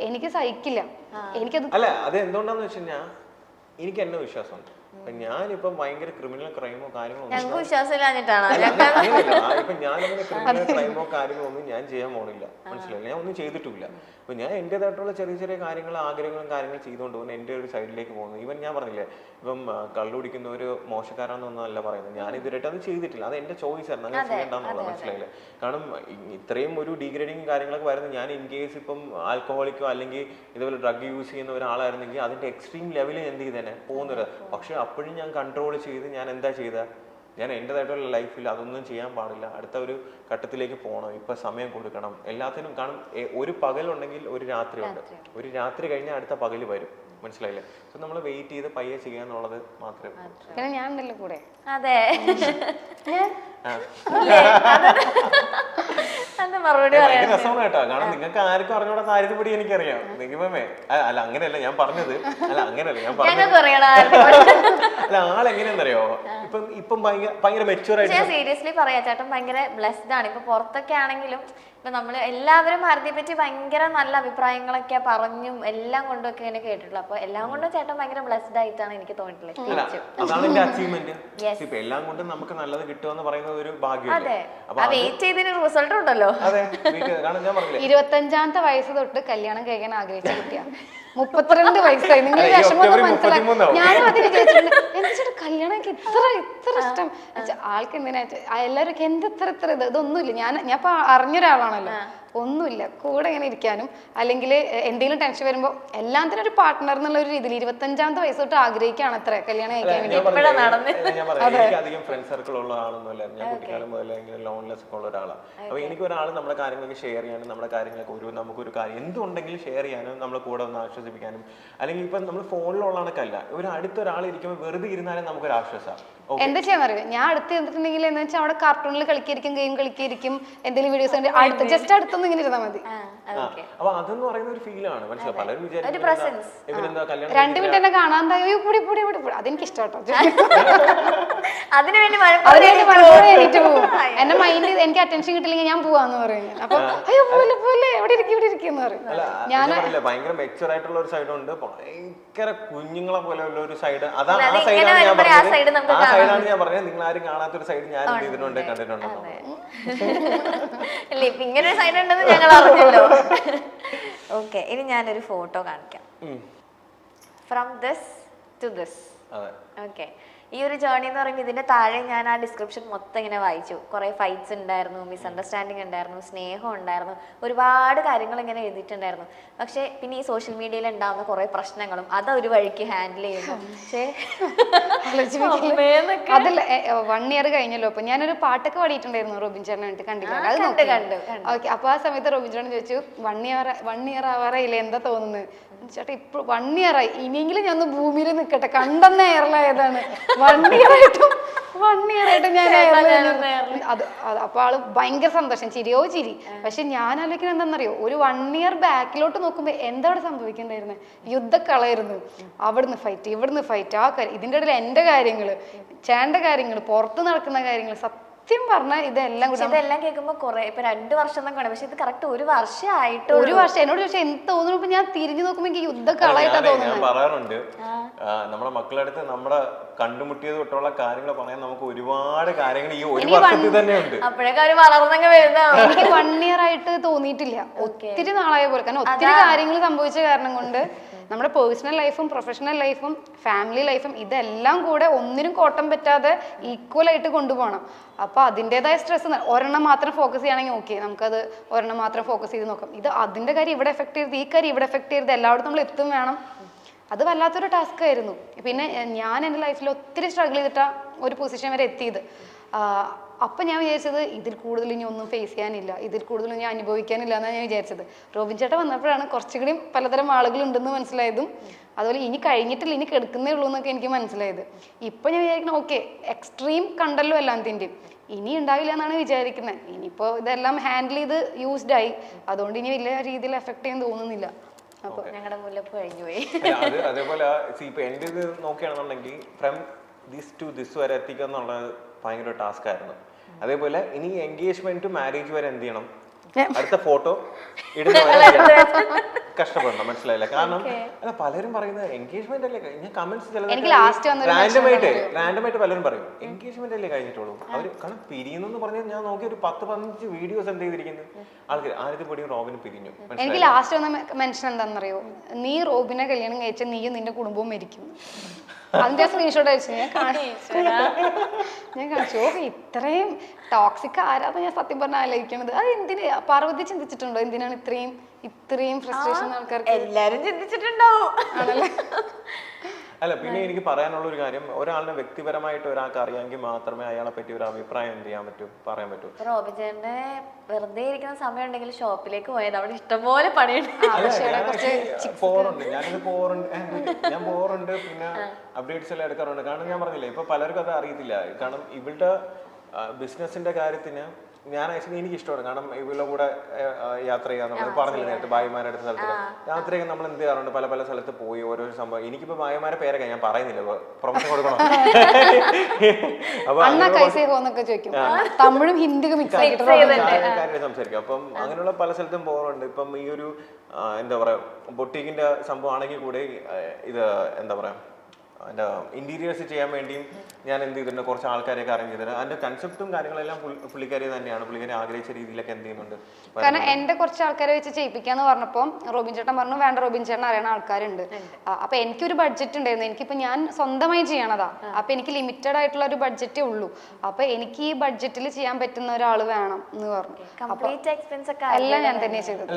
എനിക്ക് സഹിക്കില്ല. എനിക്കത് അല്ല അത് എന്തുകൊണ്ടാന്ന് വെച്ച് കഴിഞ്ഞാൽ എനിക്ക് എന്നെ വിശ്വാസമുണ്ട്. ഇപ്പൊ ഞാനിപ്പം ഭയങ്കര ക്രിമിനൽ ക്രൈമോ കാര്യങ്ങളോ ഒന്നും ഞങ്ങൾക്ക് വിശ്വാസമില്ലാഞ്ഞിട്ടാണ്? അല്ല, അങ്ങ- അങ്ങനെയല്ല. ആ, ഇപ്പൊ ഞാനങ്ങനെ ക്രിമിനൽ ക്രൈമോ കാര്യങ്ങളോ ഒന്നും ഞാൻ ചെയ്യാൻ പോണില്ല. മനസ്സിലായില്ല? ഞാൻ ഒന്നും ചെയ്തിട്ടില്ല അപ്പൊ ഞാൻ എന്റേതായിട്ടുള്ള ചെറിയ ചെറിയ കാര്യങ്ങൾ ആഗ്രഹങ്ങളും കാര്യങ്ങളും ചെയ്തുകൊണ്ട് പോകുന്നു എന്റെ ഒരു സൈഡിലേക്ക് പോകുന്നു. ഈവൻ ഞാൻ പറഞ്ഞില്ലേ ഇപ്പം ആ, കള്ളു കുടിക്കുന്നവര് മോശക്കാരാണെന്നൊന്നും അല്ല പറയുന്നത്. ഞാൻ ഇതുവരെയായിട്ട് അത് ചെയ്തിട്ടില്ല. അത് എന്റെ ചോയ്സ് ആയിരുന്നു. അങ്ങനെ ചെയ്യണ്ടെന്നുള്ളത് മനസ്സിലായില്ലേ? കാരണം ഇത്രയും ഒരു ഡീഗ്രേഡിങ് കാര്യങ്ങളൊക്കെ വരുന്നത് ഞാൻ ഇൻ കേസ് ഇപ്പം ആൽക്കഹോളിക്കോ അല്ലെങ്കിൽ ഇതുപോലെ ഡ്രഗ് യൂസ് ചെയ്യുന്ന ഒരാളായിരുന്നെങ്കിൽ അതിന്റെ എക്സ്ട്രീം ലെവലിൽ എന്ത് ചെയ്തേനെ? പോകുന്നത് പക്ഷെ അപ്പോഴും ഞാൻ കൺട്രോൾ ചെയ്ത് ഞാൻ എന്താ ചെയ്ത? ഞാൻ എന്റെതായിട്ടുള്ള ലൈഫിൽ അതൊന്നും ചെയ്യാൻ പാടില്ല. അടുത്ത ഒരു ഘട്ടത്തിലേക്ക് പോകണം. ഇപ്പൊ സമയം കൊടുക്കണം. എല്ലാത്തിനും കാരണം ഒരു പകലുണ്ടെങ്കിൽ ഒരു രാത്രി ഉണ്ട്. ഒരു രാത്രി കഴിഞ്ഞാൽ അടുത്ത പകൽ വരും. മനസ്സിലായില്ലേ? സോ നമ്മൾ വെയിറ്റ് ചെയ്ത് പയ്യെ ചെയ്യുക എന്നുള്ളത് മാത്രമേ ഞാൻ ഉണ്ടല്ലോ കൂടെ. അതെ. രസമാണ് കേട്ടോ. കാരണം നിങ്ങൾക്ക് ആർക്കും അറിഞ്ഞൂടാ കാര്യത്തെപ്പടി എനിക്കറിയാം. നിഗമേ അല്ല അങ്ങനെയല്ല ഞാൻ പറഞ്ഞത്. അല്ല അങ്ങനെയല്ല ഞാൻ പറഞ്ഞത്. അല്ല ആളെങ്ങനെയാണെന്നറിയോ? ഇപ്പം ഇപ്പം ഭയങ്കര മെച്ചൂർ ആയിട്ട് സീരിയസ്ലി പറയാ ചേട്ടൻ ഭയങ്കര ബ്ലെസ്ഡ് ആണ്. ഇപ്പൊ പുറത്തൊക്കെ ആണെങ്കിലും ഇപ്പൊ നമ്മൾ എല്ലാവരും ഭാരതിയെ പറ്റി ഭയങ്കര നല്ല അഭിപ്രായങ്ങളൊക്കെ പറഞ്ഞും എല്ലാം കൊണ്ടൊക്കെ ഇങ്ങനെ കേട്ടിട്ടുള്ളൂ. അപ്പൊ എല്ലാം കൊണ്ടും ചേട്ടൻ ഭയങ്കര ബ്ലെസ്ഡ് ആയിട്ടാണ് എനിക്ക് തോന്നിയിട്ടുള്ളത്. അതാണ് എന്റെ അച്ചീവ്മെന്റ്. എല്ലാം കൊണ്ടും നമുക്ക് നല്ലത് കിട്ടുമെന്ന് പറയുന്നത് ഒരു ഭാഗ്യമല്ലേ? അപ്പൊ വെയിറ്റ് ചെയ്തതിന് റിസൾട്ട് ഉണ്ടല്ലോ. അതെ വീട്ടിൽ- കാരണം ഞാൻ പറഞ്ഞില്ലേ? ഇരുപത്തഞ്ചാമത്തെ വയസ്സ് തൊട്ട് കല്യാണം കഴിക്കാൻ ആഗ്രഹിച്ച കുട്ടിയാ മുപ്പത്തിരണ്ട് വയസ്സായി. നിങ്ങൾ അല്ല, ഈ വിഷമം ഒക്ടോബറിൽ മനസ്സിലായി. ഞാനും അത് വിചാരിച്ചിട്ടുണ്ട്. എന്താ ചേട്ടാ കല്യാണം എനിക്ക് ഇത്ര ഇത്ര ഇഷ്ടം? ആൾക്ക് എന്തിനാ? എല്ലാവരും എന്ത് ഇത്ര ഇത്ര ഇത് ഇതൊന്നുമില്ല. ഞാൻ ഞാൻ ഇപ്പൊ അറിഞ്ഞൊരാളാണല്ലോ. ഒന്നുമില്ല. കൂടെ ഇങ്ങനെ ഇരിക്കാനും അല്ലെങ്കിൽ എന്തെങ്കിലും ടെൻഷൻ വരുമ്പോൾ എല്ലാത്തിനും ഒരു പാർട്ട്ണർ എന്നുള്ള ഒരു രീതിയിൽ ഇരുപത്തഞ്ചാമത്തെ വയസ്സ് തൊട്ട് ആഗ്രഹിക്കുകയാണ് അത്ര. കല്യാണം കഴിക്കാൻ വേണ്ടി അധികം ഫ്രണ്ട് സർക്കിൾ ഉള്ള ആളൊന്നുമല്ല. ഞാൻ കുട്ടിക്കാലം മുതൽ ലോൺലെസ് ഒക്കെ ഉള്ള ഒരാളാണ് അപ്പൊ എനിക്ക് ഒരാൾ നമ്മുടെ കാര്യങ്ങളൊക്കെ ഷെയർ ചെയ്യാനും നമ്മുടെ കാര്യങ്ങളൊക്കെ ഒരു നമുക്കൊരു കാര്യം എന്തുണ്ടെങ്കിലും ഷെയർ ചെയ്യാനും നമ്മുടെ കൂടെ ഒന്ന് ആശ്വസിപ്പിക്കാനും അല്ലെങ്കിൽ ഇപ്പം നമ്മൾ ഫോണിലുള്ളതൊക്കെ കണക്കല്ല ഒരു അടുത്തൊരാൾ ഇരിക്കുമ്പോൾ വെറുതെ ഇരുന്നാലും നമുക്കൊരു ആശ്വാസമാണ് എന്താ ചെയ്യാൻ അറിയോ ഞാൻ അടുത്ത് ചെന്നിട്ടുണ്ടെങ്കിൽ എന്ന് വെച്ചാൽ അവിടെ കാർട്ടൂണിൽ കളിക്കായിരിക്കും ഗെയിം കളിക്കായിരിക്കും എന്തെങ്കിലും വീഡിയോസ് ഉണ്ട് അടുത്ത് ജസ്റ്റ് അടുത്തൊന്നും ഇങ്ങനെ ഇരുന്നാൽ മതി. അപ്പൊ അതെന്ന് പറയുന്ന ഒരു ഫീലാണ് പലരും വിചാരിക്കും രണ്ട് മിനിറ്റ് എന്നെ കാണാൻ അയ്യോ പൊടി പൊടി പൊടി പൊടി. അതെനിക്ക് ഇഷ്ടം അതിനുവേണ്ടി പലപ്പോഴും എണീറ്റ് പോകും. എന്റെ മൈൻഡ് എനിക്ക് അറ്റൻഷൻ കിട്ടില്ലെങ്കിൽ ഞാൻ പോവാന്ന് പറയും. അപ്പൊ അയ്യോ പോലെ പോലെ എവിടെ ഇരിക്കും ഇവിടെ ഇരിക്കും എന്ന് പറയും. ഞാൻ ഭയങ്കര മെച്ചുവർ ആയിട്ടുള്ള ഒരു സൈഡ് ഉണ്ട്. ഭയങ്കര കുഞ്ഞുങ്ങളെ പോലെ ഉള്ള ഒരു സൈഡ് അതാണ് ആ സൈഡാണ് ഞാൻ പറഞ്ഞത്. സൈഡാണ് ഞാൻ പറഞ്ഞത്. നിങ്ങൾ ആരും കാണാത്തൊരു സൈഡ് ഞാൻ ചെയ്തിട്ടുണ്ട് കണ്ടിട്ടുണ്ടോ അല്ല ഇപ്പൊ ഇങ്ങനെ ഒരു സൈഡ് ഉണ്ടെന്ന് ഞങ്ങൾ അറിഞ്ഞല്ലോ. ഓക്കെ ഇനി ഞാനൊരു ഫോട്ടോ കാണിക്കാം. From this to this okay ഈ ഒരു ജേർണി എന്ന് പറയുമ്പോൾ ഇതിന്റെ താഴെ ഞാൻ ആ ഡിസ്ക്രിപ്ഷൻ മൊത്തം ഇങ്ങനെ വായിച്ചു. കുറെ ഫൈറ്റ്സ് ഉണ്ടായിരുന്നു മിസ്അണ്ടർസ്റ്റാൻഡിങ് ഉണ്ടായിരുന്നു സ്നേഹം ഉണ്ടായിരുന്നു ഒരുപാട് കാര്യങ്ങൾ ഇങ്ങനെ എഴുതിയിട്ടുണ്ടായിരുന്നു. പക്ഷെ പിന്നെ ഈ സോഷ്യൽ മീഡിയയിൽ ഉണ്ടാകുന്ന കുറെ പ്രശ്നങ്ങളും അത് ഒരു വഴിക്ക് ഹാൻഡിൽ ചെയ്യുന്നു. പക്ഷേ അതല്ല അതിൽ വൺ ഇയർ കഴിഞ്ഞല്ലോ അപ്പൊ ഞാനൊരു പാട്ടൊക്കെ പാടിയിട്ടുണ്ടായിരുന്നു റോബിൻ ചേട്ടൻ വേണ്ടി അത് കണ്ടു. ഓക്കെ അപ്പൊ ആ സമയത്ത് റോബിൻ ചേട്ടൻ ചോദിച്ചു വൺ ഇയർ വൺ ഇയർ ആവാറായില്ലേ എന്താ തോന്നുന്നത് ചേട്ടാ ഇപ്പൊ വൺ ഇയർ ആയി. ഇനിയെങ്കിലും ഞാൻ ഒന്ന് ഭൂമിയിൽ നിൽക്കട്ടെ കണ്ടെന്ന എയറിലായതാണ് വൺ ഇയർ ആയിട്ടും വൺ ഇയർ ആയിട്ട് ഞാൻ അത് അപ്പൊ ആൾ ഭയങ്കര സന്തോഷം. ചിരിയോ ചിരി. പക്ഷെ ഞാൻ ആലോചിക്കുന്നത് എന്താണെന്നറിയോ? ഒരു വൺ ഇയർ ബാക്കിലോട്ട് നോക്കുമ്പോ എന്താ അവിടെ സംഭവിക്കണ്ടായിരുന്നത് യുദ്ധക്കളായിരുന്നു. അവിടുന്ന് ഫൈറ്റ് ഇവിടുന്ന് ഫൈറ്റ് ആ കാര്യം ഇതിന്റെ ഇടയിൽ എന്റെ കാര്യങ്ങൾ ചേണ്ട കാര്യങ്ങൾ പുറത്ത് നടക്കുന്ന കാര്യങ്ങൾ സത്യം പറഞ്ഞാൽ ഇതെല്ലാം പക്ഷെ കൂടി ഇതെല്ലാം കേൾക്കുമ്പോ കുറെ ഇപ്പൊ രണ്ടു വർഷം എന്നൊക്കെ പക്ഷെ ഇത് കറക്റ്റ് ഒരു വർഷമായിട്ട് ഒരു വർഷം. എന്നോട് പക്ഷെ എന്ത് തോന്നുന്നു ഇപ്പൊ ഞാൻ തിരിഞ്ഞു നോക്കുമ്പോ എനിക്ക് യുദ്ധക്കളായിട്ടാ തോന്നുന്നത് പറയാറുണ്ട്. നമ്മുടെ മക്കളുടെ അടുത്ത് നമ്മുടെ കണ്ടുമുട്ടിയത് തൊട്ടുള്ള കാര്യങ്ങൾ പറയാൻ നമുക്ക് ഒരുപാട് കാര്യങ്ങൾ ഈ ഒരു വർഷത്തിൽ തന്നെ ഉണ്ട്. എനിക്ക് വൺ ഇയർ ആയിട്ട് തോന്നിയിട്ടില്ല. ഒത്തിരി നാളായ പോലെ. കാരണം ഒത്തിരി കാര്യങ്ങൾ സംഭവിച്ച കാരണം കൊണ്ട് നമ്മുടെ പേഴ്സണൽ ലൈഫും പ്രൊഫഷണൽ ലൈഫും ഫാമിലി ലൈഫും ഇതെല്ലാം കൂടെ ഒന്നിനും കോട്ടം പറ്റാതെ ഈക്വലായിട്ട് കൊണ്ടുപോകണം. അപ്പോൾ അതിന്റെതായ സ്ട്രെസ് ഒരെണ്ണം മാത്രം ഫോക്കസ് ചെയ്യുകയാണെങ്കിൽ ഓക്കെ നമുക്കത് ഒരെണ്ണം മാത്രം ഫോക്കസ് ചെയ്ത് നോക്കാം. ഇത് അതിന്റെ കാര്യം ഇവിടെ എഫക്ട് ചെയ്ത് ഈ കാര്യം ഇവിടെ എഫക്ട് ചെയ്ത് എല്ലായിടത്തും നമ്മൾ എത്തും വേണം. അത് വല്ലാത്തൊരു ടാസ്ക് ആയിരുന്നു. പിന്നെ ഞാൻ എന്റെ ലൈഫിൽ ഒത്തിരി സ്ട്രഗിൾ ചെയ്തിട്ടാണ് ഒരു പൊസിഷൻ വരെ എത്തിയത്. അപ്പം ഞാൻ വിചാരിച്ചത് ഇതിൽ കൂടുതൽ ഇനി ഒന്നും ഫേസ് ചെയ്യാനില്ല. ഇതിൽ കൂടുതൽ ഇനി അനുഭവിക്കാനില്ല എന്നാണ് ഞാൻ വിചാരിച്ചത്. റോബിൻ ചേട്ടൻ വന്നപ്പോഴാണ് കുറച്ചുകൂടി പലതരം ആളുകൾ ഉണ്ടെന്ന് മനസ്സിലായതും. അതുപോലെ ഇനി കഴിഞ്ഞിട്ടില്ല ഇനി കെടുക്കുന്നേ ഉള്ളൂ എന്നൊക്കെ എനിക്ക് മനസ്സിലായത്. ഇപ്പം ഞാൻ വിചാരിക്കണം ഓക്കെ എക്സ്ട്രീം കണ്ടല്ലോ എല്ലാം എല്ലാത്തിന്റെയും ഇനി ഉണ്ടാവില്ല എന്നാണ് വിചാരിക്കുന്നത് ഇനിയിപ്പോൾ ഇതെല്ലാം ഹാൻഡിൽ ചെയ്ത് യൂസ്ഡ് ആയി. അതുകൊണ്ട് ഇനി വലിയ രീതിയിൽ എഫക്ട് ചെയ്യാൻ തോന്നുന്നില്ല. അപ്പോൾ ഞങ്ങളുടെ മുല്ലപ്പ് കഴിഞ്ഞു പോയി. അതേപോലെ ഇപ്പൊ എന്റെ ഇത് നോക്കുകയാണെന്നുണ്ടെങ്കിൽ ഫ്രം ദിസ് ടു ദിസ് വരെ എത്തിക്കുക എന്നുള്ളത് ഭയങ്കര ടാസ്ക് ആയിരുന്നു. അതേപോലെ ഇനി എൻഗേജ്മെന്റ് ടു മാരേജ് വരെ എന്ത് ചെയ്യണം? അടുത്ത ഫോട്ടോ ഇടുന്ന കഷ്ടപ്പെടണം മനസ്സിലായില്ല? കാരണം അല്ല പലരും പറയുന്നത് എൻഗേജ്മെന്റ് അല്ലേ കഴിഞ്ഞ ഞാൻ കമന്റ്സ് റാൻഡമായിട്ട് റാൻഡമായിട്ട് പലരും പറയും എൻഗേജ്മെന്റ് അല്ലേ കഴിഞ്ഞിട്ടുള്ളൂ? അവർ കാരണം പിരിയുന്നെന്ന് പറഞ്ഞാൽ ഞാൻ നോക്കി ഒരു പത്ത് പതിനഞ്ച് വീഡിയോസ് എന്ത് ചെയ്തിരിക്കുന്നത് ആൾക്കാർ ആദ്യത്തെ പൊടിയും റോബിന് പിരിഞ്ഞു. എനിക്ക് ലാസ്റ്റ് വന്ന മെൻഷൻ എന്താണെന്നറിയോ? നീ റോബിനെ കല്യാണം കഴിച്ച നീയും നിന്റെ കുടുംബവും മരിക്കും. അതിന്റെ സ്ക്രീൻഷോട്ട് അയച്ചു. ഞാൻ കാണിച്ചു ഞാൻ കാണിച്ചു. ഓ ഇത്രയും ടോക്സിക് ആരാധന ഞാൻ സത്യം പറഞ്ഞ ആലോചിക്കണത്. അത് എന്തിന്? പാർവതി ചിന്തിച്ചിട്ടുണ്ടോ? എന്തിനാണ് ഇത്രയും ഇത്രയും ഫ്രസ്ട്രേഷൻ ആൾക്കാർക്ക്? എല്ലാരും ചിന്തിച്ചിട്ടുണ്ടാവും. ആണല്ലേ? അല്ല പിന്നെ എനിക്ക് പറയാനുള്ള ഒരു കാര്യം ഒരാളിനെ വ്യക്തിപരമായിട്ട് ഒരാൾക്ക് അറിയാമെങ്കിൽ മാത്രമേ അയാളെ പറ്റി ഒരു അഭിപ്രായം എന്ത് ചെയ്യാൻ പറ്റൂ പറയാൻ പറ്റൂ. റോബിചേട്ടന് വെറുതെ ഇരിക്കുന്ന സമയം ഉണ്ടെങ്കിൽ ഷോപ്പിലേക്ക് പോയത് അവിടെ ഇഷ്ടംപോലെ പണിയുണ്ട്. പോറുണ്ട്. ഞാനിത് പോറുണ്ട്. ഞാൻ പോറുണ്ട്. പിന്നെ അപ്ഡേറ്റ്സ് എല്ലാം എടുക്കാറുണ്ട്. കാരണം ഞാൻ പറഞ്ഞില്ലേ ഇപ്പൊ പലർക്കും അത് അറിയത്തില്ല. കാരണം ഇവളുടെ ബിസിനസിന്റെ കാര്യത്തിന് ഞാൻ ആക്ച്വലി എനിക്ക് ഇഷ്ടമാണ് കാരണം ഇവരുടെ കൂടെ യാത്ര ചെയ്യാൻ നമ്മൾ പറഞ്ഞില്ല നേരത്തെ ഭായിമാരുടെ അടുത്ത സ്ഥലത്ത് രാത്രിയൊക്കെ നമ്മൾ എന്ത് ചെയ്യാറുണ്ട്? പല പല സ്ഥലത്ത് പോയി ഓരോ സംഭവം. എനിക്കിപ്പോ ഭായിമാരെ പേരൊക്കെ ഞാൻ പറയുന്നില്ല. പ്രൊമോഷൻ കൊടുക്കണം? അപ്പൊ തമിഴും ഹിന്ദിയും സംസാരിക്കും. അപ്പം അങ്ങനെയുള്ള പല സ്ഥലത്തും പോകാറുണ്ട്. ഇപ്പം ഈ ഒരു എന്താ പറയാ ബൊട്ടീക്കിന്റെ സംഭവം ആണെങ്കിൽ കൂടെ ഇത് എന്താ പറയാ എന്റെ ഇന്റീരിയേഴ്സ് ചെയ്യാൻ വേണ്ടിയും ഞാൻ എന്ത് ചെയ്തിട്ടുണ്ട് കുറച്ച് ആൾക്കാരെയൊക്കെ അറേഞ്ച് ചെയ്തിട്ടുണ്ട്. അതിന്റെ കൺസെപ്റ്റും കാര്യങ്ങളെല്ലാം പുള്ളി- പുള്ളിക്കാരി തന്നെയാണ്. പുള്ളിക്കാരി ആഗ്രഹിച്ച രീതിയിലൊക്കെ എന്ത് ചെയ്യുന്നുണ്ട്. കാരണം എന്റെ കുറച്ച് ആൾക്കാരെ വെച്ച് ചെയ്യിപ്പിക്കാന്ന് പറഞ്ഞപ്പോൾ റോബിൻ ചേട്ടൻ പറഞ്ഞു വേണ്ട റോബിൻ ചേട്ടൻ അറിയണ ആൾക്കാരുണ്ട്. അപ്പൊ എനിക്കൊരു ബഡ്ജറ്റ് ഉണ്ടായിരുന്നു. എനിക്കിപ്പോ ഞാൻ സ്വന്തമായി ചെയ്യണതാ. അപ്പൊ എനിക്ക് ലിമിറ്റഡ് ആയിട്ടുള്ള ഒരു ബഡ്ജറ്റേ ഉള്ളൂ. അപ്പൊ എനിക്ക് ഈ ബഡ്ജറ്റിൽ ചെയ്യാൻ പറ്റുന്ന ഒരാൾ വേണം എന്ന് പറഞ്ഞു. കംപ്ലീറ്റ് എക്സ്പെൻസ് ഒക്കെ എല്ലാം ഞാൻ തന്നെ ചെയ്തത്.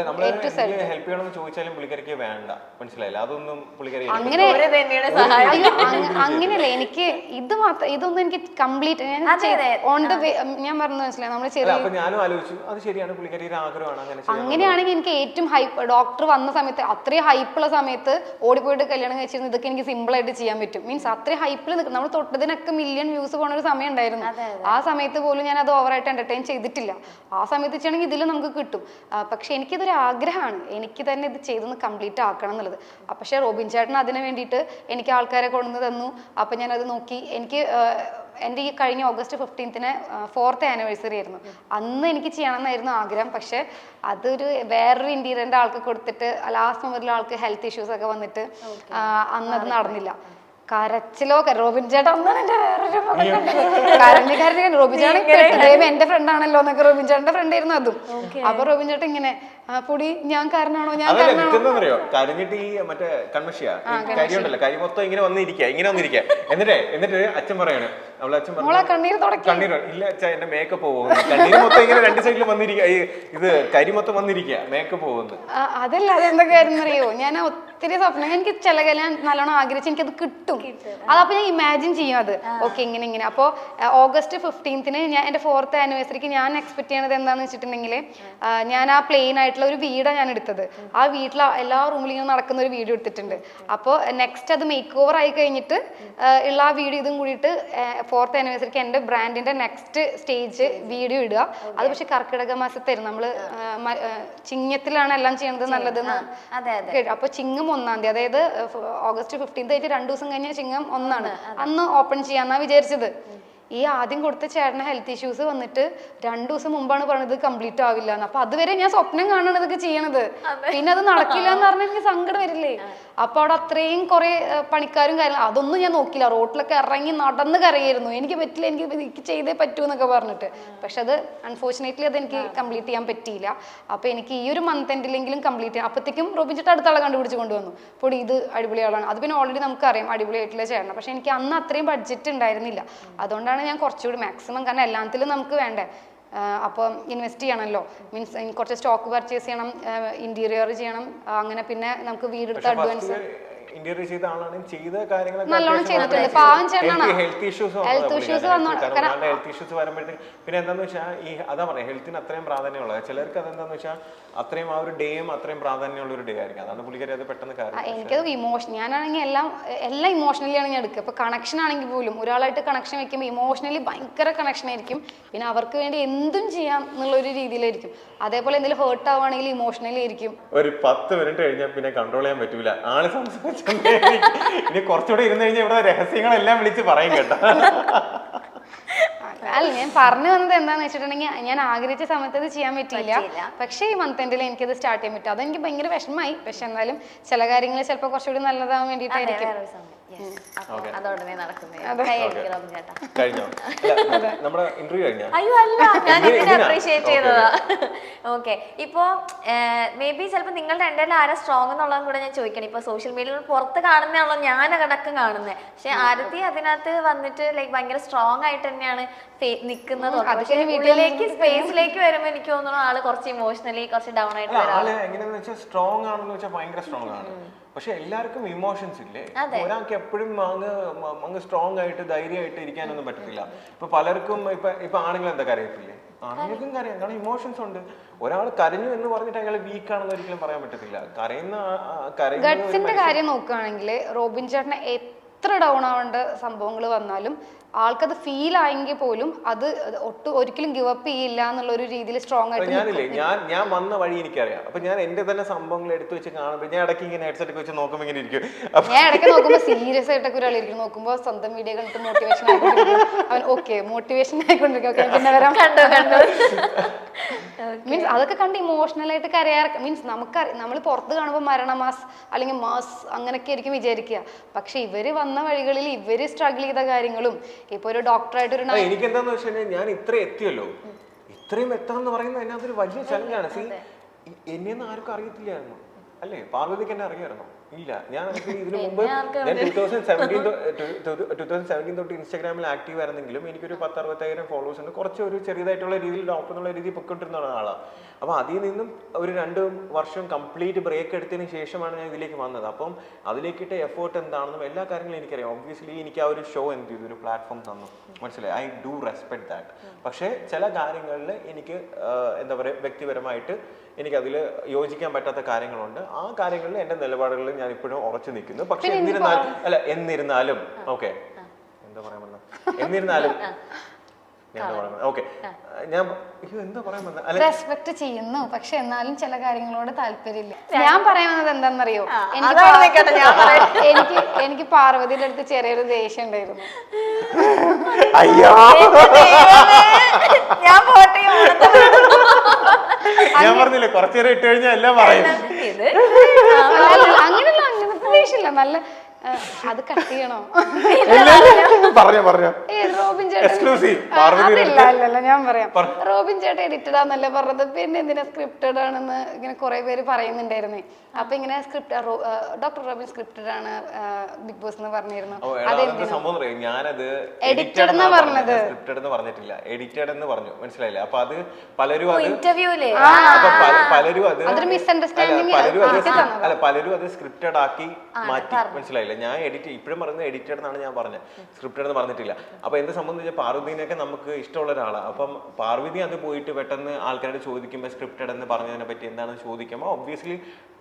അങ്ങനെ അങ്ങനെയല്ല എനിക്ക് ഇത് മാത്രം ഇതൊന്നും എനിക്ക് കംപ്ലീറ്റ് ഞാൻ. ഓൺ ദ വേ ഞാൻ പറഞ്ഞു മനസ്സിലായി? നമ്മൾ ചെറിയ ഞാനും ആലോചിച്ചു അത് ശരിയാണ് പുള്ളിക്കാരിയുടെ ആഗ്രഹമാണ് അങ്ങനെ അങ്ങനെയാണെങ്കിൽ എനിക്ക് ഏറ്റവും ഹൈപ്പ് ഡോക്ടർ വന്ന സമയത്ത് അത്രയും ഹൈപ്പുള്ള സമയത്ത് ഓടിപ്പോയിട്ട് കല്യാണം കഴിച്ചിരുന്നു ഇതൊക്കെ എനിക്ക് സിമ്പിൾ ആയിട്ട് ചെയ്യാൻ പറ്റും. മീൻസ് അത്രയും ഹൈപ്പിൽ നിൽക്കും നമ്മൾ തൊട്ടതിനൊക്കെ മില്യൺ വ്യൂസ് പോണ ഒരു സമയം ഉണ്ടായിരുന്നു. ആ സമയത്ത് പോലും ഞാൻ അത് ഓവറായിട്ട് എന്റർടൈൻ ചെയ്തിട്ടില്ല. ആ സമയത്ത് വെച്ചാണെങ്കിൽ ഇതിൽ നമുക്ക് കിട്ടും. പക്ഷെ എനിക്കിതൊരു ആഗ്രഹമാണ്. എനിക്ക് തന്നെ ഇത് ചെയ്തൊന്ന് കംപ്ലീറ്റ് ആക്കണം എന്നുള്ളത്. പക്ഷെ പക്ഷേ റോബിൻ ചേട്ടൻ അതിന് വേണ്ടിയിട്ട് എനിക്ക് ആൾക്കാരെ കൊണ്ടുവന്ന് തന്നു അപ്പം ഞാനത് നോക്കി. എനിക്ക് എന്റെ ഈ കഴിഞ്ഞ ഓഗസ്റ്റ് ഫിഫ്റ്റീൻത്തിന് ഫോർത്ത് ആനിവേഴ്സറി ആയിരുന്നു. അന്ന് എനിക്ക് ചെയ്യണമെന്നായിരുന്നു ആഗ്രഹം. പക്ഷെ അതൊരു വേറൊരു ഇന്റീരിയറിന്റെ ആൾക്ക് കൊടുത്തിട്ട് ലാസ്റ്റ് മൊമെന്റിൽ ആൾക്ക് ഹെൽത്ത് ഇഷ്യൂസ് ഒക്കെ വന്നിട്ട് അന്നത് അന്ന് അത് നടന്നില്ല. കരച്ചിലോ ക- റോബിൻ ചേട്ടാ ഒന്നാണ് എന്റെ വേറൊരു കരഞ്ഞ കരഞ്ഞ റോബിൻ ചേട്ടൻ എന്റെ ഫ്രണ്ട് ആണല്ലോ എന്നൊക്കെ റോബിൻ ചേട്ടന്റെ ഫ്രണ്ട് ആയിരുന്നു അതും. അപ്പൊ റോബിൻ ചേട്ടൻ ഇങ്ങനെ "ആ, പൊടി ഞാൻ കാരണമാണോ ഞാൻ അതല്ല കരിഞ്ഞിട്ട് ഈ മറ്റേ കൺമഷിയ കരി ഉണ്ടല്ലോ കരി മൊത്തം ഇങ്ങനെ വന്നിരിക്കുക ഇങ്ങനെ വന്നിരിക്കുക. എന്നിട്ടേ എന്നിട്ട് അച്ഛൻ പറയാണ് അവളെ അച്ഛൻ പറഞ്ഞു മോളെ കണ്ണീര് തുടക്കി. കണ്ണീർ ഇല്ല അച്ഛാ എന്റെ മേക്കപ്പ് പോകുന്നു. കണ്ണീര് മൊത്തം ഇങ്ങനെ രണ്ട് സൈഡിൽ വന്നിരിക്കുക ഇത് കരി മൊത്തം വന്നിരിക്കുക മേക്കപ്പ് പോകുന്നു. അതല്ല ഞാൻ ഒത്തിരി സ്വപ്നം എനിക്ക് ചില കല്യാണം നല്ലോണം ആഗ്രഹിച്ച് എനിക്കത് കിട്ടും. അതപ്പോ ഞാൻ ഇമാജിൻ ചെയ്യും അത്. ഓക്കെ ഇങ്ങനെ ഇങ്ങനെ. അപ്പോൾ ഓഗസ്റ്റ് ഫിഫ്റ്റീൻത്തിന് ഞാൻ എന്റെ ഫോർത്ത് ആനിവേഴ്സറിക്ക് ഞാൻ എക്സ്പെക്ട് ചെയ്യണത് എന്താണെന്ന് വെച്ചിട്ടുണ്ടെങ്കിൽ ഞാൻ ആ പ്ലെയിൻ ആയിട്ടുള്ള ഒരു വീടാണ് ഞാൻ എടുത്തത്. ആ വീട്ടിൽ എല്ലാ റൂമിലും ഇങ്ങനെ നടക്കുന്ന ഒരു വീഡിയോ എടുത്തിട്ടുണ്ട്. അപ്പോൾ നെക്സ്റ്റ് അത് മേക്ക് ഓവർ ആയി കഴിഞ്ഞിട്ട് ഉള്ള ആ വീഡിയോ ഇതും കൂടിയിട്ട് ഫോർത്ത് ആനിവേഴ്സറിക്ക് എന്റെ ബ്രാൻഡിന്റെ നെക്സ്റ്റ് സ്റ്റേജ് വീഡിയോ ഇടുക. അത് പക്ഷെ കർക്കിടക മാസത്തായിരുന്നു. നമ്മൾ ചിങ്ങത്തിലാണ് എല്ലാം ചെയ്യുന്നത് നല്ലതെന്ന് അതെ അതെ. കേട്ടു. അപ്പൊ ചിങ്ങം ഒന്നാം തീയതി അതായത് ഓഗസ്റ്റ് ഫിഫ്റ്റീൻത് ആയിട്ട് രണ്ടു ദിവസം കഴിഞ്ഞാൽ ചിങ്ങം ഒന്നാണ്. അന്ന് ഓപ്പൺ ചെയ്യാന്നാ വിചാരിച്ചത്. ഈ ആദ്യം കൊടുത്ത ചേട്ടന് ഹെൽത്ത് ഇഷ്യൂസ് വന്നിട്ട് രണ്ടു ദിവസം മുമ്പാണ് പറഞ്ഞത് കംപ്ലീറ്റ് ആവില്ല എന്ന് അപ്പൊ അതുവരെ ഞാൻ സ്വപ്നം കാണണം ഇതൊക്കെ ചെയ്യണത്. പിന്നെ അത് നടക്കില്ല എന്ന് പറഞ്ഞാൽ എനിക്ക് സങ്കടം വരില്ലേ? അപ്പൊ അവിടെ അത്രയും കുറെ പണിക്കാരും കാര്യങ്ങളും അതൊന്നും ഞാൻ നോക്കില്ല റോട്ടിലൊക്കെ ഇറങ്ങി നടന്ന് കരയായിരുന്നു. എനിക്ക് പറ്റില്ല എനിക്ക് എനിക്ക് ചെയ്തേ പറ്റൂ എന്നൊക്കെ പറഞ്ഞിട്ട്. പക്ഷെ അത് അൺഫോർച്ചുനേറ്റ്ലി അത് എനിക്ക് കംപ്ലീറ്റ് ചെയ്യാൻ പറ്റിയില്ല. അപ്പോൾ എനിക്ക് ഈ ഒരു മന്ത് എൻഡിലെങ്കിലും കംപ്ലീറ്റ് ചെയ്യാം അപ്പത്തേക്കും റോബിൻ ചേട്ടൻ അടുത്ത ആളെ കണ്ടുപിടിച്ച് കൊണ്ടുവന്നു. അപ്പോൾ ഇത് അടിപൊളി ആളാണ് അത് പിന്നെ ഓൾറെഡി നമുക്കറിയാം അടിപൊളിയായിട്ടുള്ള ചേട്ടൻ പക്ഷെ എനിക്ക് അന്ന് അത്രയും ബഡ്ജറ്റ് ഉണ്ടായിരുന്നില്ല. അതുകൊണ്ടാണ് ഞാൻ കുറച്ചുകൂടി മാക്സിമം കാരണം എല്ലാത്തിലും നമുക്ക് വേണ്ടേ. ആഹ് അപ്പം ഇൻവെസ്റ്റ് ചെയ്യണമല്ലോ മീൻസ് കുറച്ച് സ്റ്റോക്ക് പർച്ചേസ് ചെയ്യണം ഇന്റീരിയർ ചെയ്യണം അങ്ങനെ പിന്നെ നമുക്ക് വീടെടുത്ത് അഡ്വാൻസ് ഇന്റർവ്യൂ ചെയ്ത ആളാണ്. ചെയ്ത കാര്യങ്ങളൊക്കെ. ഹെൽത്ത് ഇഷ്യൂസ് ഹെൽത്ത് ഇഷ്യൂസ് വരുമ്പോഴത്തേക്ക് പിന്നെ എന്താന്ന് വെച്ചാൽ ഈ അതാ പറയാം ഹെൽത്തിന് അത്രയും പ്രാധാന്യമുള്ളത്. ചിലർക്ക് അതെന്താന്ന് വെച്ചാൽ അത്രയും ആ ഒരു ഡേയും അത്രയും പ്രാധാന്യമുള്ള ഒരു ഡേ ആയിരിക്കും. അതാണ് പുള്ളിക്കാരി അത് പെട്ടെന്ന് കാര്യം എനിക്കത് ഇമോഷൻ ഞാനാണെങ്കിൽ എല്ലാം എല്ലാം ഇമോഷണലി ആണ് ഞാൻ എടുക്കുക ഇപ്പൊ കണക്ഷൻ ആണെങ്കിൽ പോലും ഒരാളായിട്ട് കണക്ഷൻ വെക്കുമ്പോൾ ഇമോഷണലി ഭയങ്കര കണക്ഷൻ ആയിരിക്കും. പിന്നെ അവർക്ക് വേണ്ടി എന്തും ചെയ്യാം എന്നുള്ള ഒരു രീതിയിലായിരിക്കും. അതേപോലെ എന്തെങ്കിലും ഹേർട്ട് ആവുകയാണെങ്കിൽ ഇമോഷണലി ആയിരിക്കും. ഒരു പത്ത് മിനിറ്റ് കഴിഞ്ഞാൽ പിന്നെ കൺട്രോൾ ചെയ്യാൻ പറ്റൂല. ആൾ സംസാരിച്ചു ഇനി കുറച്ചുകൂടെ ഇരുന്ന് കഴിഞ്ഞാൽ ഇവിടെ രഹസ്യങ്ങളെല്ലാം വിളിച്ച് പറയും കേട്ടോ. അല്ല ഞാൻ പറഞ്ഞു വന്നത് എന്താന്ന് വെച്ചിട്ടുണ്ടെങ്കിൽ ഞാൻ ആഗ്രഹിച്ച സമയത്ത് അത് ചെയ്യാൻ പറ്റിയില്ല. പറ്റിയില്ല. പക്ഷേ ഈ മന്ത് എൻഡിൽ എനിക്കത് സ്റ്റാർട്ട് ചെയ്യാൻ പറ്റും. അതെനിക്ക് ഭയങ്കര വിഷമമായി. പക്ഷെ എന്നാലും ചില കാര്യങ്ങൾ ചിലപ്പോൾ കുറച്ചുകൂടി നല്ലതാവാൻ വേണ്ടിയിട്ടായിരിക്കും. വേറൊരു സമയം Yes. അപ്പൊ അത് ഉടനെ നടക്കുന്നത് കൈ അടിക്ക് ചേട്ടാ. കഴിഞ്ഞോ? അല്ല, നമ്മുടെ ഇന്റർവ്യൂ കഴിഞ്ഞോ? അയ്യോ അല്ല. ഞാൻ എന്തിനാ? ഇതിനെ എന്തിനാ? അപ്രീഷിയേറ്റ് Okay, ചെയ്തതാ? ഓക്കെ ഇപ്പോ മേ ബി ചിലപ്പോൾ നിങ്ങളുടെ എന്റെ ആരാ സ്ട്രോങ് എന്നുള്ളതും കൂടെ ഞാൻ ചോദിക്കണം. ഇപ്പൊ സോഷ്യൽ മീഡിയയിൽ പുറത്ത് കാണുന്നതാണല്ലോ ഞാൻ അടക്കം കാണുന്നേ. പക്ഷെ ആരതി അതിനകത്ത് വന്നിട്ട് ലൈക് ഭയങ്കര സ്ട്രോങ് ആയിട്ട് തന്നെയാണ് പക്ഷെ വീട്ടിൽ വീട്ടിലേക്ക് സ്പേസിലേക്ക് വരുമ്പോൾ എനിക്ക് തോന്നുന്നു ആൾ കുറച്ച് ഇമോഷണലി കുറച്ച് ഡൗൺ ആയിട്ട് അല്ല വരാം ആൾ എങ്ങനെയാന്ന് വെച്ചാൽ സ്ട്രോങ് ആണെന്ന് വെച്ചാൽ ഭയങ്കര സ്ട്രോങ് ആണ്. പക്ഷെ എല്ലാവർക്കും ഇമോഷൻസ് ഇല്ലേ? ഒരാൾക്ക് എപ്പോഴും അങ്ങ് അങ്ങ് സ്ട്രോങ് ആയിട്ട് ധൈര്യമായിട്ട് ഇരിക്കാനൊന്നും പറ്റത്തില്ല. ഇപ്പൊ പലർക്കും ഇപ്പൊ ഇപ്പൊ ആണുങ്ങൾ എന്താ കരയത്തില്ലേ? ആണുങ്ങൾക്കും കരയാം. കാരണം ഇമോഷൻസ് ഉണ്ട്. ഒരാൾ കരഞ്ഞു എന്ന് പറഞ്ഞിട്ട് അയാൾ വീക്ക് ആണെന്ന് ഒരിക്കലും പറയാൻ പറ്റത്തില്ല. കരയുന്ന ഗഡ്സിന്റെ കാര്യം നോക്കുകയാണെങ്കിൽ റോബിൻ ചേട്ടന് എത്ര ഡൗൺ ആവേണ്ട സംഭവങ്ങൾ വന്നാലും ആൾക്കത് ഫീൽ ആയെങ്കിൽ പോലും അത് ഒട്ടും ഒരിക്കലും ഗിവ് അപ്പ് ചെയ്യില്ല എന്നുള്ള ഒരു രീതിയിൽ സ്ട്രോങ് ആയിട്ട് ഞാനില്ലേ ഞാൻ ഞാൻ വന്ന വഴി എനിക്കറിയാം. അപ്പൊ ഞാൻ എന്റെ തന്നെ സംഭവങ്ങൾ എടുത്തു വെച്ച് കാണുമ്പോൾ ഞാൻ ഇടയ്ക്ക് ഇങ്ങനെ ഹെഡ്സെറ്റ് വെച്ച് നോക്കുമ്പോൾ ഇങ്ങനെ ഇരിക്കും. അപ്പൊ ഞാൻ ഇടയ്ക്ക് നോക്കുമ്പോൾ സീരിയസ് ആയിട്ടൊക്കെ ഒരാൾ ഇരിക്കും. നോക്കുമ്പോൾ സ്വന്തം വീഡിയോ കണ്ടിട്ട് മോട്ടിവേഷൻ ആയിക്കൊണ്ടിരിക്കും. അവൻ ഓക്കെ മോട്ടിവേഷൻ ആയിക്കൊണ്ടിരിക്കും. ഓക്കെ പിന്നെ വരാം. കണ്ടോ കണ്ടോ. മീൻസ് അതൊക്കെ കണ്ട് ഇമോഷണൽ ആയിട്ട് കരയാറ്. മീൻസ് നമുക്ക് നമ്മൾ പുറത്ത് കാണുമ്പോൾ മരണമാസ് അല്ലെങ്കിൽ മാസ് അങ്ങനെയൊക്കെ ആയിരിക്കും വിചാരിക്കുക. പക്ഷെ ഇവർ വന്ന വഴികളിൽ ഇവർ സ്ട്രഗിൾ ചെയ്ത കാര്യങ്ങളും ഇപ്പൊ ഒരു ഡോക്ടറായിട്ട് ഒരു എനിക്ക് എന്താന്ന് വെച്ചാൽ ഞാൻ ഇത്ര എത്തിയല്ലോ. ഇത്രയും എത്താന്ന് പറയുന്നത് അതിനകത്തൊരു വലിയ ചലഞ്ചാണ് സി എന്നെയൊന്നും ആർക്കും അറിയത്തില്ലായിരുന്നു. അല്ലേ? പാർവതിക്ക് എന്നെ അറിയാമായിരുന്നോ. ഇല്ല. ഞാൻ ഇതിനു മുമ്പ് ഞാൻ two thousand seventeen two thousand seventeen തൊട്ട് ഇൻസ്റ്റാഗ്രാമിൽ ആക്റ്റീവ് ആയിരുന്നെങ്കിലും എനിക്കൊരു പത്ത് അറുപത്തായിരം ഫോളോവേഴ്സ് ഉണ്ട്. കുറച്ച് ഒരു ചെറിയതായിട്ടുള്ള രീതിയിൽ ഡോക്ടർ എന്നുള്ള രീതിയിൽ പൊയ്ക്കൊണ്ടിരുന്ന ആളാണ് അപ്പോൾ അതിൽ നിന്നും ഒരു രണ്ട് വർഷം കംപ്ലീറ്റ് ബ്രേക്ക് എടുത്തതിന് ശേഷമാണ് ഞാൻ ഇതിലേക്ക് വന്നത്. അപ്പം അതിലേക്കിട്ട് എഫേർട്ട് എന്താണെന്നും എല്ലാ കാര്യങ്ങളും എനിക്കറിയാം. ഒബ്വിയസ്ലി എനിക്ക് ആ ഒരു ഷോ എന്ത് ചെയ്തു? ഒരു പ്ലാറ്റ്ഫോം തന്നു. മനസ്സിലായി? ഐ ഡു റെസ്പെക്ട് ദാറ്റ് പക്ഷേ ചില കാര്യങ്ങളിൽ എനിക്ക് എന്താ പറയുക വ്യക്തിപരമായിട്ട് എനിക്കതിൽ യോജിക്കാൻ പറ്റാത്ത കാര്യങ്ങളുണ്ട്. ആ കാര്യങ്ങളിൽ എന്റെ നിലപാടുകളിൽ ഞാൻ ഇപ്പോഴും ഉറച്ചു നിൽക്കുന്നു. പക്ഷെ എന്നിരുന്നാലും അല്ല എന്നിരുന്നാലും ഓക്കെ. എന്താ പറയാൻ വന്നത് എന്നിരുന്നാലും ഞാൻ എന്താ പറയാൻ ഓക്കെ. ഞാൻ അയ്യോ, പറയാൻ വന്നത് അല്ല റെസ്പെക്ട് ചെയ്യുന്നു. പക്ഷെ എന്നാലും ചില കാര്യങ്ങളോട് താല്പര്യമില്ല. ഞാൻ പറയാൻ വന്നത് എന്താണെന്നറിയോ? എനിക്ക്. എനിക്ക് എനിക്ക് പാർവതിയുടെ അടുത്ത് ചെറിയൊരു ദേഷ്യം ഉണ്ടായിരുന്നു. അയ്യോ! ഞാൻ പോട്ടെ ഞാൻ പറഞ്ഞില്ലേ കുറച്ചേരം ഇട്ട് കഴിഞ്ഞാൽ എല്ലാം പറയും. അല്ല, അല്ല, അത് കട്ട് ചെയ്യണോ? പറഞ്ഞോ പറഞ്ഞോ. റോബിൻ ചേട്ടൻ. ഞാൻ പറയാം. റോബിൻ ചേട്ടൻ എഡിറ്റഡ് ആന്നല്ല പറഞ്ഞത്? പിന്നെ എന്തിനാ സ്ക്രിപ്റ്റഡ് ആണെന്ന് ഇങ്ങനെ കുറെ പേര് പറയുന്നുണ്ടായിരുന്നേ. അപ്പൊ ഇങ്ങനെ സ്ക്രിപ്റ്റ് ഡോക്ടർ റോബിൻ സ്ക്രിപ്റ്റഡ് ആണ് ബിഗ് ബോസ് എന്ന് പറഞ്ഞിരുന്നു ഞാനത് എഡിറ്റഡ് എന്നാ പറഞ്ഞത്. സ്ക്രിപ്റ്റഡ് എന്ന് പറഞ്ഞിട്ടില്ല. എഡിറ്റഡ് എന്ന് പറഞ്ഞു. മനസ്സിലായില്ല? അപ്പൊ അത് പലരും അത് ഇന്റർവ്യൂലേ പലരും അത് പലരും അത് സ്ക്രിപ്റ്റഡ് ആക്കി മാറ്റി. മനസ്സിലായില്ല? ഞാൻ എഡിറ്റ് ഇപ്പോഴും പറയുന്നത് എഡിറ്റഡ് എന്നാണ് ഞാൻ പറഞ്ഞത്. സ്ക്രിപ്റ്റഡ് എന്ന് പറഞ്ഞിട്ടില്ല. അപ്പൊ എന്ത് സംബന്ധിച്ച പാർവതിനെയൊക്കെ നമുക്ക് ഇഷ്ടമുള്ള ഒരാളാണ് അപ്പം പാർവതി അത് പോയിട്ട് പെട്ടെന്ന് ആൾക്കാരോട് ചോദിക്കുമ്പോൾ സ്ക്രിപ്റ്റഡ് എന്ന് പറഞ്ഞതിനെ പറ്റി എന്താണെന്ന് ചോദിക്കുമ്പോൾ ഒബ്വിയസ്ലി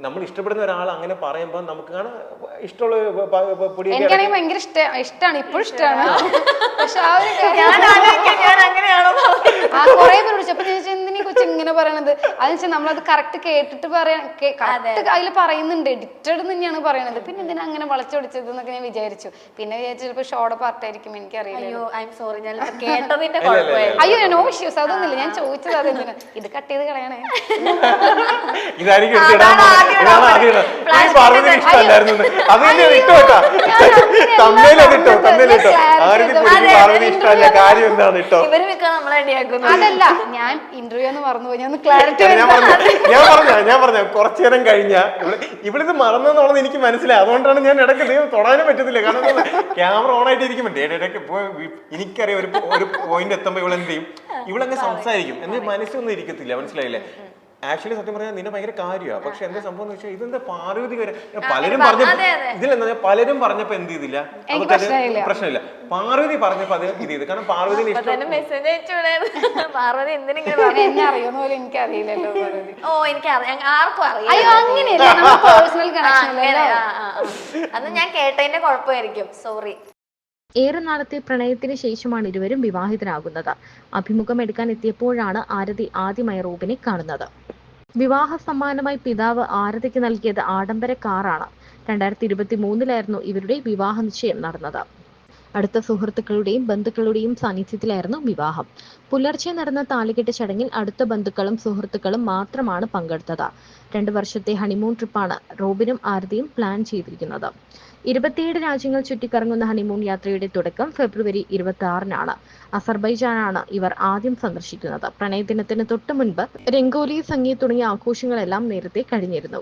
നമ്മൾ ഇഷ്ടപ്പെടുന്ന ഒരാൾ അങ്ങനെ പറയുമ്പോൾ നമുക്ക് കാണാൻ ഇഷ്ടമുള്ള എനിക്കാണെങ്കിൽ ഭയങ്കര ഇഷ്ടമാണ് ഇപ്പോഴും ഇഷ്ടമാണ് പക്ഷെ ആ ഒരു ഞാൻ ആലോചിക്കാൻ ഞാൻ അങ്ങനെയാണോ ആ കുറെ പേര് വിളിച്ചപ്പോ ചോദിച്ചു എന്തിനാ കൊച്ചു ഇങ്ങനെ പറയണത്? അതെന്ന് നമ്മളത് കറക്റ്റ് കേട്ടിട്ട് പറയാൻ കറക്റ്റ് അതിൽ പറയുന്നുണ്ട്. എഡിറ്റഡ് തന്നെയാണ് പറയണത്. പിന്നെ എന്തിനാ അങ്ങനെ വളച്ചൊടിച്ചത് എന്നൊക്കെ ഞാൻ വിചാരിച്ചു. പിന്നെ വിചാരിച്ചു ചിലപ്പോൾ ഷോർട്ട് പാർട്ടായിരിക്കും എനിക്കറിയില്ല അയ്യോ ഐ എം സോറി ഞാൻ കേട്ടതിന്റെ ഇല്ല, ഇല്ല, കുഴപ്പമായിരുന്നു അയ്യോ നോ ഇഷ്യൂസ് അതൊന്നുമില്ല. ഞാൻ ചോദിച്ചത് അതെന്തിനാ? ഇത് കട്ട് ചെയ്ത് കളയണേ. ഇതായിരിക്കും ഇഷ്ടമല്ലായിരുന്നു. അത് ഇട്ടോ ആരും ഇഷ്ടമല്ല. കാര്യം എന്താണ് അതല്ല ഞാൻ ഇന്റർവ്യൂ എന്ന് മറന്നുപോയി ഞാൻ ക്ലാരിറ്റി പറഞ്ഞ ഞാൻ പറഞ്ഞ കുറച്ചു നേരം കഴിഞ്ഞ ഇവിടെ ഇത് മറന്നെന്നുള്ളത് എനിക്ക് മനസ്സിലായി. അതുകൊണ്ടാണ് ഞാൻ ഇടയ്ക്ക് ദൈവം തൊടാനും പറ്റത്തില്ല. കാരണം ക്യാമറ ഓൺ ആയിട്ട് ഇരിക്കുമ്പോൾ ഇടയ്ക്ക് എനിക്കറിയാം ഒരു ഒരു പോയിന്റ് എത്തുമ്പോൾ ഇവളെന്ത് ചെയ്യും? ഇവളങ്ങ് സംസാരിക്കും. എന്റെ മനസ്സൊന്നും ഇരിക്കത്തില്ല മനസ്സിലായില്ലേ? ആക്ച്വലി സത്യം പറഞ്ഞാൽ നിന്നെ ഭയങ്കര കാര്യമാണ് പക്ഷെ എന്താ സംഭവം എന്ന് വെച്ചാൽ ഇതെന്താ പാർവതി വരെ? പലരും പറഞ്ഞ. ഇതിലെന്താ പലരും പറഞ്ഞപ്പോ എന്ത് ചെയ്തില്ല? പ്രശ്നമില്ല. പാർവതി പറഞ്ഞപ്പോ അത് ഇത് ചെയ്ത്. കാരണം പാർവതി പാർവതി എന്നെ അറിയുന്ന പോലെ എനിക്ക് അറിയില്ലല്ലോ. ഓ എനിക്ക് അറിയാം ആർക്കും അറിയാം അയ്യോ അങ്ങനെയല്ല. നമ്മൾ പേഴ്സണൽ കണക്ഷൻ അങ്ങനെ, ആ, ആ, ആ. അത് ഞാൻ കേട്ടതിന്റെ കുഴപ്പമായിരിക്കും. സോറി ഏറെ നാളത്തെ പ്രണയത്തിന് ശേഷമാണ് ഇരുവരും വിവാഹിതരാകുന്നത്. അഭിമുഖം എടുക്കാൻ എത്തിയപ്പോഴാണ് ആരതി ആദ്യമായി റൂബിനെ കാണുന്നത്. വിവാഹ സമ്മാനമായി പിതാവ് ആരതിക്ക് നൽകിയത് ആഡംബര കാറാണ്. രണ്ടായിരത്തി ഇരുപത്തി മൂന്നിലായിരുന്നു ഇവരുടെ വിവാഹ നിശ്ചയം നടന്നത്. അടുത്ത സുഹൃത്തുക്കളുടെയും ബന്ധുക്കളുടെയും സാന്നിധ്യത്തിലായിരുന്നു വിവാഹം. പുലർച്ചെ നടന്ന താലികെട്ട് ചടങ്ങിൽ അടുത്ത ബന്ധുക്കളും സുഹൃത്തുക്കളും മാത്രമാണ് പങ്കെടുത്തത്. രണ്ടു വർഷത്തെ ഹണിമൂൺ ട്രിപ്പാണ് റോബിനും ആരതിയും പ്ലാൻ ചെയ്തിരിക്കുന്നത്. ഇരുപത്തിയേഴ് രാജ്യങ്ങൾ ചുറ്റിക്കറങ്ങുന്ന ഹണിമൂൺ യാത്രയുടെ തുടക്കം ഫെബ്രുവരി ഇരുപത്തി ആറിനാണ് അസർബൈജാനാണ് ഇവർ ആദ്യം സന്ദർശിക്കുന്നത്. പ്രണയദിനത്തിന് തൊട്ടു മുൻപ് രംഗോലി സംഗീത് തുടങ്ങിയ ആഘോഷങ്ങളെല്ലാം നേരത്തെ കഴിഞ്ഞിരുന്നു.